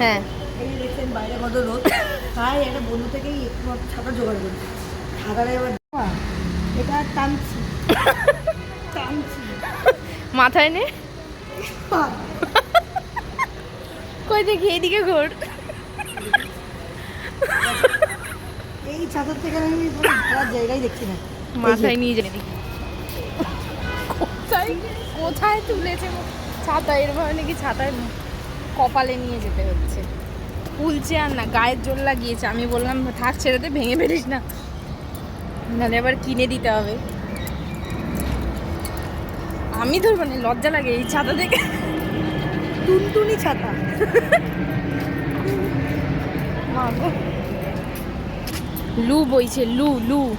হ্যাঁ। এই দেখছেন বাইরে কত রোদ? তাই একটা বন্ধু থেকেই একটু ছাতা জোগাড় করি। ছাতাটা এবার এটা টানছি। টানছি। মাথায় নে। কই দেখি এইদিকে ঘোর। এই ছাতার থেকে আমি ভাড়ার জায়গায় দেখছি না। মাথায় নিয়ে যাবে কোথায়? কোথায় তুলেছে ছাতা? এরভাবে নাকি ছাতায় কপালে নিয়ে যেতে হচ্ছে। ফুলছে আর না, গায়ের জোর লাগিয়েছে। আমি বললাম, থাক ছেড়েতে ভেঙে ফেলিস না। নাহলে আবার কিনে দিতে হবে। আমি ধরবো মানে লজ্জা লাগে এই ছাতা দেখে। টুনটুনি ছাতা। লু বইছে, লু লু।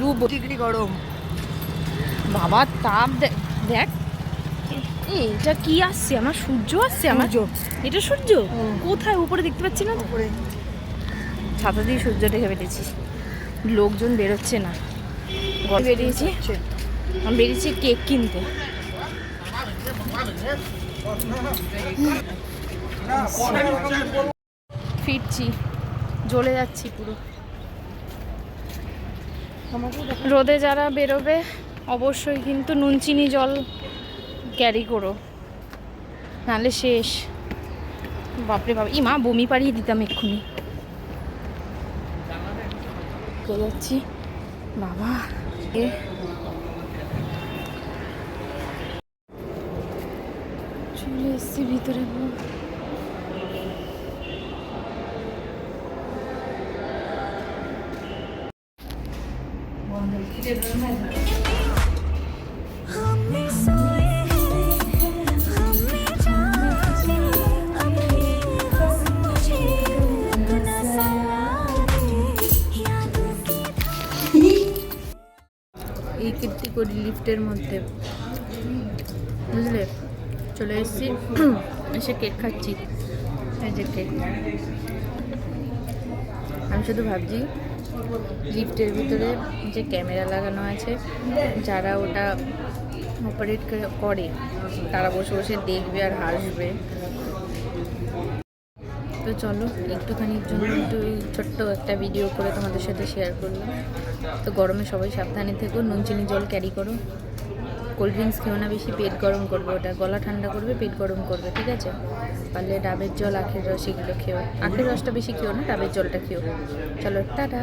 লু ডিগ্রি গরম। বাবা, তাপ দেখ। এটা কি আসছে? আমার সূর্য আসছে আমার। এটা সূর্য? কোথায়? উপরে দেখতে পাচ্ছি না? উপরে। ছাতা দিয়ে সূর্য দেখে বেরিয়েছি। লোকজন বেরোচ্ছে না। বেরিয়েছি। আমি বেরিয়েছি কেক কিনতে। ফিরছি। জ্বলে যাচ্ছি পুরো। রোদে যারা বেরোবে অবশ্যই কিন্তু নুন চিনি জল ক্যারি করো। নাহলে শেষ। বাপরে বাপ। ই মা বমি পাড়িয়ে দিতাম এক্ষুনি। যাচ্ছি। বাবা এ। চলে এসছি ভিতরে গো। কীর্তি করি লিফটের মধ্যে। বুঝলে? চলে এসেছি। এসে কেক খাচ্ছি। এই যে কেক। আমি শুধু ভাবছি, লিফটের ভিতরে যে ক্যামেরা লাগানো আছে, যারা ওটা অপারেট করে, তারা বসে বসে দেখবে আর হাসবে। তো চলো, একটুখানি জন্য একটু ছোট্ট একটা ভিডিও করে তোমাদের সাথে শেয়ার করলাম। তো গরমে সবাই সাবধানে থেকো নুন চিনি জল ক্যারি করো। কোল্ড ড্রিঙ্কস খেও না বেশি, পেট গরম করবে ওটা। গলা ঠান্ডা করবে, পেট গরম করবে, ঠিক আছে? পারলে ডাবের জল, আখের রস এগুলো খেও। আখের রসটা বেশি খেও না, ডাবের জলটা খেও। চলো, টাটা!